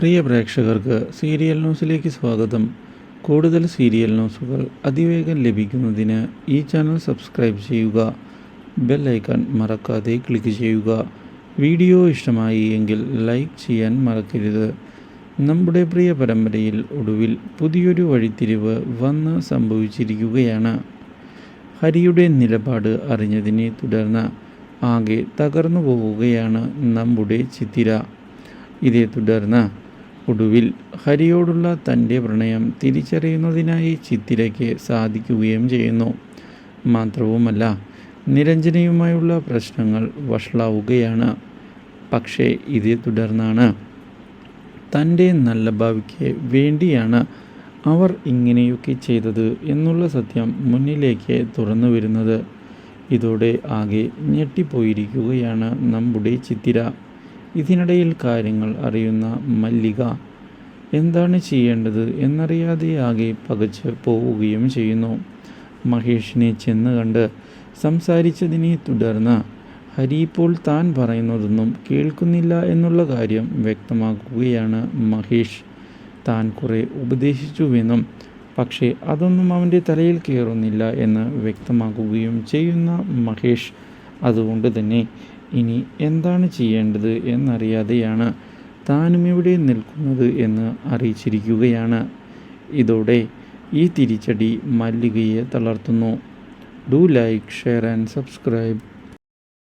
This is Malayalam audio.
പ്രിയ പ്രേക്ഷകർക്ക് സീരിയൽ ന്യൂസിലേക്ക് സ്വാഗതം. കൂടുതൽ സീരിയൽ ന്യൂസുകൾ അതിവേഗം ലഭിക്കുന്നതിന് ഈ ചാനൽ സബ്സ്ക്രൈബ് ചെയ്യുക. ബെൽ ഐക്കൺ മറക്കാതെ ക്ലിക്ക് ചെയ്യുക. വീഡിയോ ഇഷ്ടമായി എങ്കിൽ ലൈക്ക് ചെയ്യാൻ മറക്കരുത്. നമ്മുടെ പ്രിയ പരമ്പരയിൽ ഒടുവിൽ പുതിയൊരു വഴിത്തിരിവ് വന്ന് സംഭവിച്ചിരിക്കുകയാണ്. ഹരിയുടെ നിലപാട് അറിഞ്ഞതിനെ തുടർന്ന് ആകെ തകർന്നു പോവുകയാണ് നമ്മുടെ ചിത്തിര. ഇതേ തുടർന്ന് ഒടുവിൽ ഹരിയോടുള്ള തന്റെ പ്രണയം തിരിച്ചറിയുന്നതിനായി ചിത്തിരയ്ക്ക് സാധിക്കുകയും ചെയ്യുന്നു. മാത്രവുമല്ല നിരഞ്ജനയുമായുള്ള പ്രശ്നങ്ങൾ വഷളാവുകയാണ്. പക്ഷേ ഇതേ തുടർന്നാണ്. തന്റെ നല്ല ഭാവിക്ക് വേണ്ടിയാണ് അവർ ഇങ്ങനെയൊക്കെ ചെയ്തത് എന്നുള്ള സത്യം മുന്നിലേക്ക് തുറന്നു വരുന്നത്. ഇതോടെ ആകെ ഞെട്ടിപ്പോയിരിക്കുകയാണ് നമ്മുടെ ചിത്തിര. ഇതിനിടയിൽ കാര്യങ്ങൾ അറിയുന്ന മല്ലിക എന്താണ് ചെയ്യേണ്ടത്? എന്നറിയാതെ ആകെ പകച്ച് പോവുകയും ചെയ്യുന്നു. മഹേഷിനെ ചെന്ന് കണ്ട് സംസാരിച്ചതിനെ തുടർന്ന് ഹരി ഇപ്പോൾ താൻ പറയുന്നതൊന്നും കേൾക്കുന്നില്ല എന്നുള്ള കാര്യം വ്യക്തമാക്കുകയാണ് മഹേഷ്. താൻ കുറേ ഉപദേശിച്ചുവെന്നും പക്ഷേ അതൊന്നും അവന്റെ തലയിൽ കയറുന്നില്ല എന്ന് വ്യക്തമാക്കുകയും ചെയ്യുന്ന മഹേഷ് അതുകൊണ്ട് തന്നെ ഇനി എന്താണ് ചെയ്യേണ്ടത് എന്നറിയാതെയാണ് താനും ഇവിടെ നിൽക്കുന്നത് എന്ന് അറിയിച്ചിരിക്കുകയാണ്. ഇതോടെ ഈ തിരിച്ചടി മല്ലികയെ തളർത്തുന്നു. Do like share and subscribe